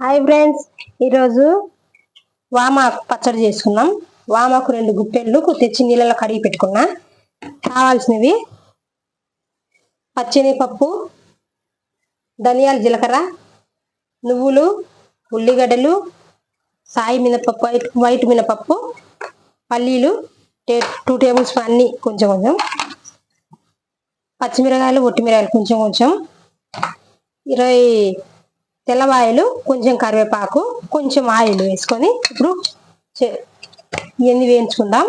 Hi friends ఈరోజు వామాకు పచ్చడి చేసుకున్నాం వామాకు రెండు గుప్పెళ్ళు తెచ్చి నీళ్ళలో కడిగి పెట్టుకున్నా. కావాల్సినవి పచ్చెనగపప్పు ధనియాల జీలకర్ర నువ్వులు ఉల్లిగడ్డలు సాయి మినపప్పు వైట్ వైట్ మినపప్పు పల్లీలు టే- టూ టేబుల్ స్పూన్ అన్ని కొంచెం కొంచెం. పచ్చిమిరకాయలు ఒట్టిమిరకాయలు కొంచెం కొంచెం. ఇరవై తెల్లవాయలు కొంచెం కరివేపాకు కొంచెం ఆయిల్ వేసుకొని ఇప్పుడు చే- ఇవన్నీ వేయించుకుందాం.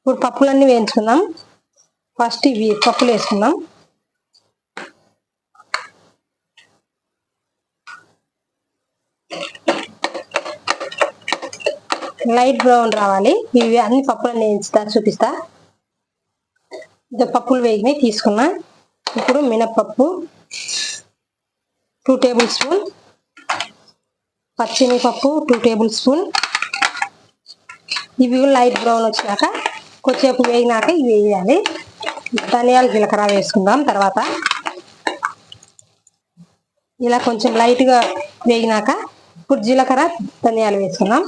ఇప్పుడు పప్పులన్నీ వేయించుకుందాం. ఫస్ట్ ఇవి పప్పులు వేసుకుందాం. లైట్ బ్రౌన్ రావాలి. ఇవి అన్ని పప్పులన్నీ వేయించుతా చూపిస్తా. పప్పులు వేగినాయి తీసుకున్నా. ఇప్పుడు మినప్పప్పు టూ టేబుల్ స్పూన్ పచ్చిమిరపప్పు టూ టేబుల్ స్పూన్ ఇవి కూడా లైట్ బ్రౌన్ వచ్చినాక కొద్దిసేపు వేగినాక ఇవి వేయాలి. ధనియాలు జీలకర్ర వేసుకుందాం తర్వాత. ఇలా కొంచెం లైట్గా వేగినాక ఇప్పుడు జీలకర్ర ధనియాలు వేసుకుందాం.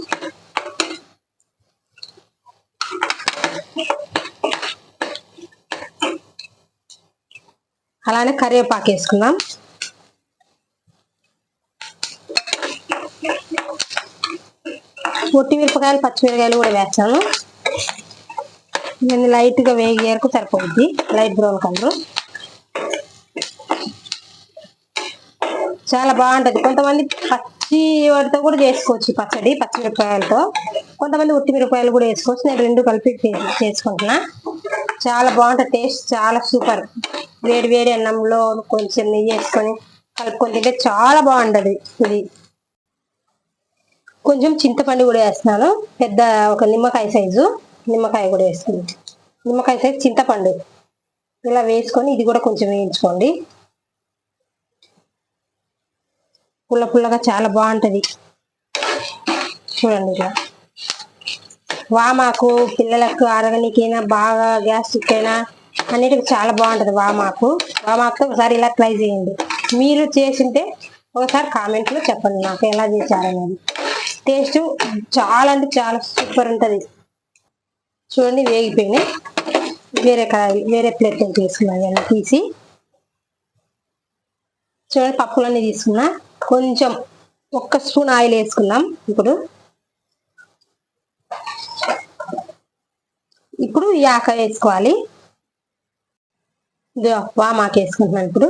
అలానే కరివేపాకు వేసుకుందాం. పొట్టి మిరపకాయలు పచ్చిమిరపకాయలు కూడా వేస్తాను. ఇవన్నీ లైట్గా వేగే వరకు సరిపోద్ది. Light brown colour. చాలా బాగుంటుంది. కొంతమంది పచ్చి వాటితో కూడా చేసుకోవచ్చు పచ్చడి పచ్చిమిరపకాయలతో. కొంతమంది ఉట్టి మిరపకాయలు కూడా వేసుకోవచ్చు. నేను రెండు కలిపి చేసుకుంటున్నా. చాలా బాగుంటుంది. టేస్ట్ చాలా సూపర్. వేడి వేడి అన్నంలో కొంచెం నెయ్యి వేసుకొని కలుపుకొని తింటే చాలా బాగుంటది ఇది. కొంచెం చింతపండు కూడా వేస్తున్నాను. పెద్ద ఒక నిమ్మకాయ సైజు నిమ్మకాయ కూడా వేస్తుంది నిమ్మకాయ సైజు చింతపండు. ఇలా వేసుకొని ఇది కూడా కొంచెం వేయించుకోండి. పుల్ల పుల్లగా చాలా బాగుంటుంది. చూడండి ఇలా. వామాకు పిల్లలకు అరగనికైనా బాగా గ్యాస్ట్రిక్ అయినా అన్నిటికి చాలా బాగుంటుంది వామాకు. వామాకుతో ఒకసారి ఇలా ట్రై చేయండి. మీరు చేసింటే ఒకసారి కామెంట్లో చెప్పండి నాకు ఎలా చేశారనేది టేస్ట్ చాలా అంటే చాలా సూపర్ ఉంటుంది. చూడండి వేగిపోయినాయి. వేరే కడాయి వేరే ప్లేట్ తీసుకున్నాను ఇవన్నీ తీసి. చూడండి పప్పులన్నీ తీసుకున్నా. కొంచెం ఒక్క స్పూన్ ఆయిల్ వేసుకున్నాం ఇప్పుడు. ఇప్పుడు ఈ ఆక వేసుకోవాలి. ఇదిగో వామాకు వేసుకుంటున్నాను ఇప్పుడు.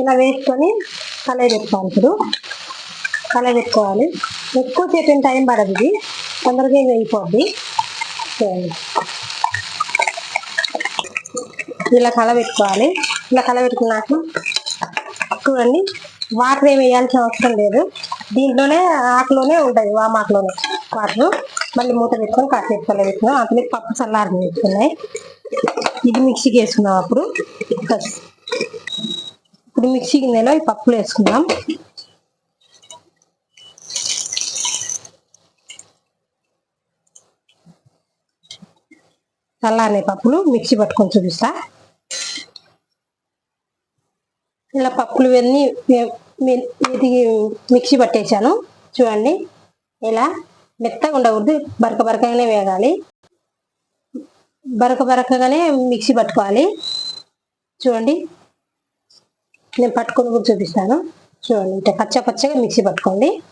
ఇలా వేసుకొని కలయి పెట్టుకోవాలి ఇప్పుడు. కలయి పెట్టుకోవాలి. ఎక్కువ సేపు టైం పడదు ఇది. తొందరగా వెళ్ళిపోద్ది ఇలా కల పెట్టుకోవాలి. ఇలా కల పెట్టుకున్నాక చూడండి వాటర్ ఏమి వేయాల్సిన అవసరం లేదు. దీంట్లోనే ఆకులోనే ఉంటుంది వామాకులోనే. వాటర్ మళ్ళీ మూత పెట్టుకొని కాసేపు కల పెట్టుకున్నాం. అట్లే పప్పు చల్లారి పెట్టుకున్నాయి ఇది మిక్సీకి వేసుకున్నాం అప్పుడు. ఇప్పుడు మిక్సీ గిన్నెలో ఈ పప్పులు వేసుకున్నాం చల్లారనే పప్పులు మిక్సీ పట్టుకొని చూపిస్తా. ఇలా పప్పులు ఇవన్నీ ఇది మిక్సీ పట్టేశాను. చూడండి. ఇలా మెత్తగా ఉండకూడదు. బరక బరకగానే వేగాలి. బరక బరకగానే మిక్సీ పట్టుకోవాలి. చూడండి. నేను పట్టుకొని కూడా చూపిస్తాను. చూడండి. ఇట్లా పచ్చ పచ్చగా మిక్సీ పట్టుకోండి.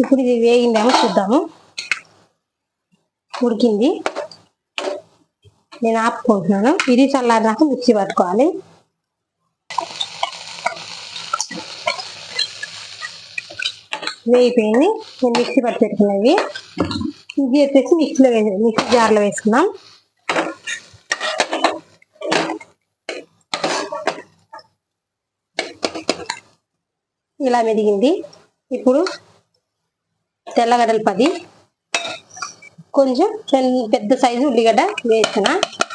ఇప్పుడు ఇది వేగిందేమో చూద్దాము. ఉడికింది. నేను ఆపుకుంటున్నాను. ఇది చల్లారినాక మిక్సీ పట్టుకోవాలి. వేగిపోయింది నేను మిక్సీ పట్టి పెట్టుకున్నవి. ఇది వచ్చేసి మిక్సీలో వేసి మిక్సీ జార్లో వేసుకున్నాం ఇలా మెదిగింది. ఇప్పుడు తెల్లగడ్డలు పది. కొంచెం పెద్ద సైజు ఉల్లిగడ్డ వేసిన.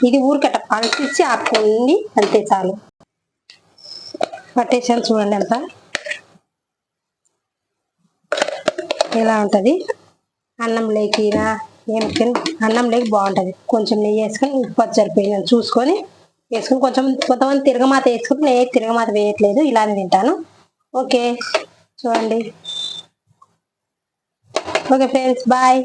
ఇది ఊరికట్ట పలిచి ఆపుకోండి. అంతే చాలు. పట్టేసాను చూడండి అంతా ఇలా ఉంటుంది. అన్నం లేకినా ఏం అన్నం లేకి బాగుంటుంది. కొంచెం నెయ్యి వేసుకొని ఉప్పు అది చూసుకొని వేసుకొని కొంచెం కొంతమంది తిరగమాత వేసుకుని నేను తిరగమాత వేయట్లేదు ఇలానే తింటాను. ఓకే చూడండి. Okay friends bye.